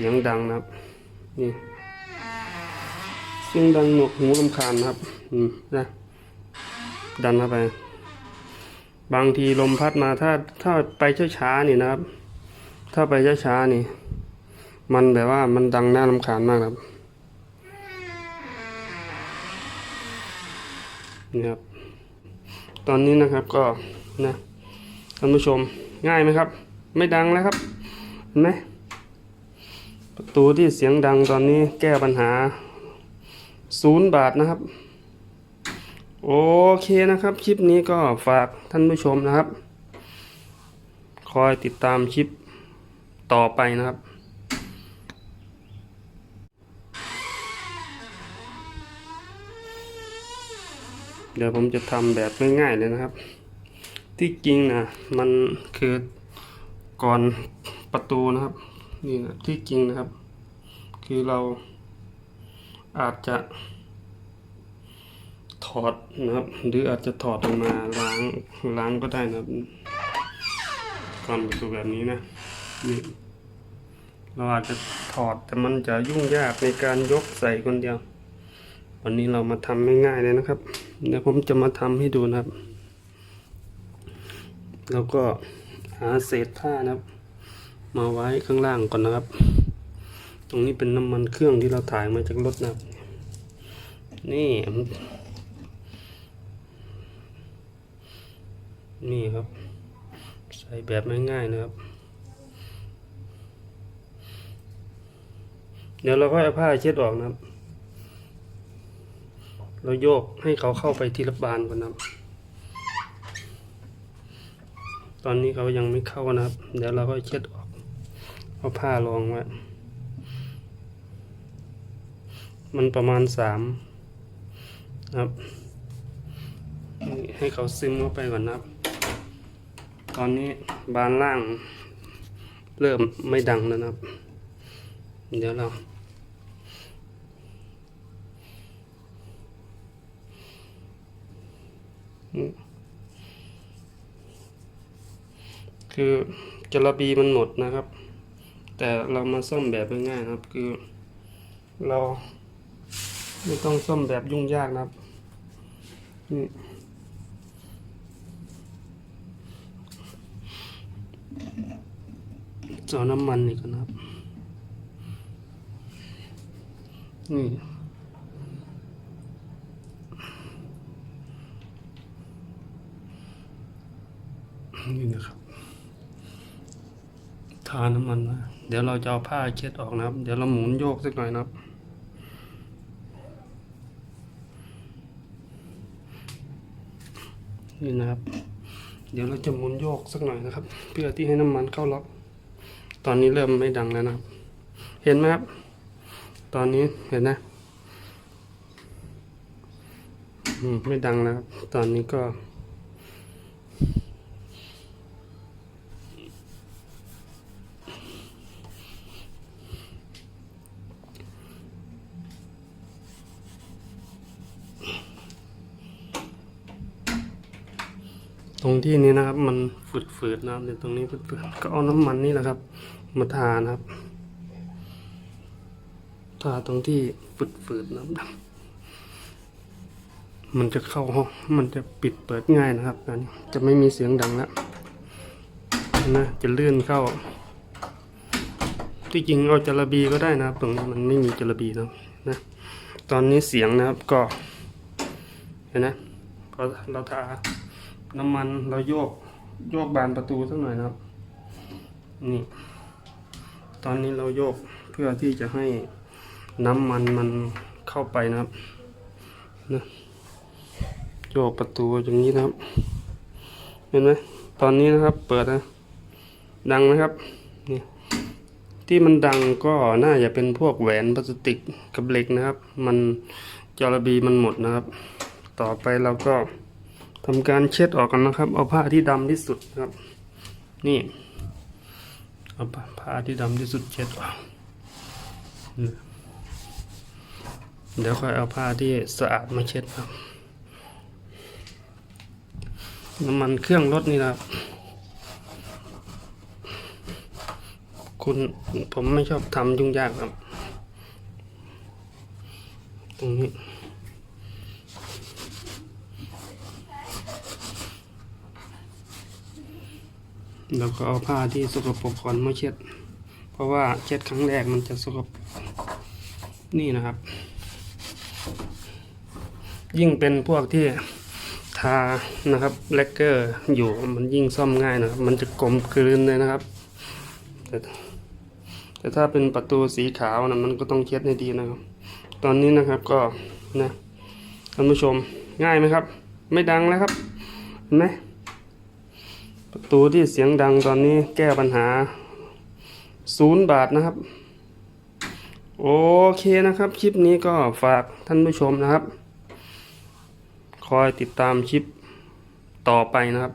สียงดังนะครับ นี่เสียงดังหนวกหูลำคาญนะครับ อืมนะดันเข้าไป บางทีลมพัดมาถ้าถ้าไปช้าๆนี่นะครับ ถ้าไปช้าๆนี่ มันแบบว่ามันดังน่ารำคาญมากครับนี่ครับ ตอนนี้นะครับก็นะท่านผู้ชมง่ายไหมครับ ไม่ดังแล้วครับเห็นไหม ประตูที่เสียงดังตอนนี้แก้ปัญหาศูนย์บาทนะครับ โอเคนะครับ คลิปนี้ก็ฝากท่านผู้ชมนะครับ คอยติดตามคลิปต่อไปนะครับเดี๋ยวผมจะทำแบบง่ายๆเลยนะครับ ที่จริงนะมันคือก่อนประตูนะครับ นี่นะที่จริงนะครับ คือเราอาจจะ ถอดนะครับ หรืออาจจะถอดออกมาล้างล้างก็ได้นะครับก่อนประตูแบบนี้นะนี่เราอาจจะถอดแต่มันจะยุ่งยากในการยกใส่คนเดียว วันนี้เรามาทำง่ายๆเลยนะครับเดี๋ยวผมจะมาทำให้ดูนะครับ แล้วก็หาเศษผ้านะครับ มาไว้ข้างล่างก่อนนะครับ ตรงนี้เป็นน้ำมันเครื่องที่เราถ่ายมาจากรถนะนี่นี่ครับ ใส่แบบง่ายๆนะครับ เดี๋ยวเราก็เอาผ้าเช็ดออกนะครับ เราโยกให้เขาเข้าไปที่ระบานก่อนนะครับ ตอนนี้เขายังไม่เข้านะครับ เดี๋ยวเราก็เช็ดออก เอาผ้ารองไว้มันประมาณสามครับให้เขาซึมเข้าไปก่อนนะครับ ตอนนี้บานล่าง เริ่มไม่ดังแล้วนะครับ เดี๋ยวเราคือจระบีมันหมดนะครับ แต่เรามาซ่อมแบบง่ายๆนะครับ คือ เราไม่ต้องซ่อมแบบยุ่งยากนะครับนี่เจาน้ำมันอีกนะครับ นี่นี่นะครับาน้ำมันมาเดี๋ยวเราจะเอาผ้าเช็ดออกนะครับ เดี๋ยวเราหมุนโยกสักหน่อยนะครับ นี่นะครับ เดี๋ยวเราจะหมุนโยกสักหน่อยนะครับ เพื่อที่ให้น้ำมันเข้าล็อก ตอนนี้เริ่มไม่ดังแล้วนะครับ เห็นไหมครับ ตอนนี้เห็นนะอืมไม่ดังแล้วครับตอนนี้ก็ ตรงที่นี้นะครับ มันฝืดๆนะครับเดี๋ยวตรงนี้ฝืดๆก็เอาน้ำมันนี่แหละครับ มาทานะครับทาตรงที่ฝืดๆนะครับมันจะเข้าห้องมันจะปิดเปิดง่ายนะครับอันนี้จะไม่มีเสียงดังแล้วนะจะเลื่อนเข้า ที่จริงเอาจระบีก็ได้นะครับ ตรงนี้มันไม่มีจระบีนะนะ ตอนนี้เสียงนะครับก็เห็นนะพอเราทา น้ำมันเราโยกโยกบานประตูสักหน่อยนะครับ นี่ ตอนนี้เราโยกเพื่อที่จะให้น้ำมันมันเข้าไปนะครับนะโยกประตูอย่างนี้นะครับ เห็นไหมตอนนี้นะครับ เปิดนะ ดังนะครับนี่ที่มันดังก็น่าจะเป็นพวกแหวนพลาสติกกับเหล็กนะครับ มันจอระบีมันหมดนะครับ ต่อไปเราก็ ทำการเช็ดออกกันนะครับ เอาผ้าที่ดำที่สุดครับ นี่เอาผ้าที่ดำที่สุดเช็ดออกเดี๋ยวค่อยเอาผ้าที่สะอาดมาเช็ดครับ น้ำมันเครื่องรถนี่นะครับคุณผมไม่ชอบทำยุ่งยากครับ ตรงนี้ แล้วก็เอาผ้าที่สกปรกก่อนมาเช็ด เพราะว่าเช็ดครั้งแรกมันจะสกปรกนี่นะครับ ยิ่งเป็นพวกที่ทานะครับแลกเกอร์อยู่มันยิ่งซ่อมง่ายนะครับ มันจะกลมกลืนเลยนะครับ แต่แต่ถ้าเป็นประตูสีขาวนะมันก็ต้องเช็ดให้ดีนะครับ ตอนนี้นะครับก็นะท่านผู้ชมง่ายไหมครับ ไม่ดังแล้วครับเห็นไหม ประตูที่เสียงดังตอนนี้แก้ปัญหาศูนย์บาทนะครับ โอเคนะครับ คลิปนี้ก็ฝากท่านผู้ชมนะครับ คอยติดตามคลิปต่อไปนะครับ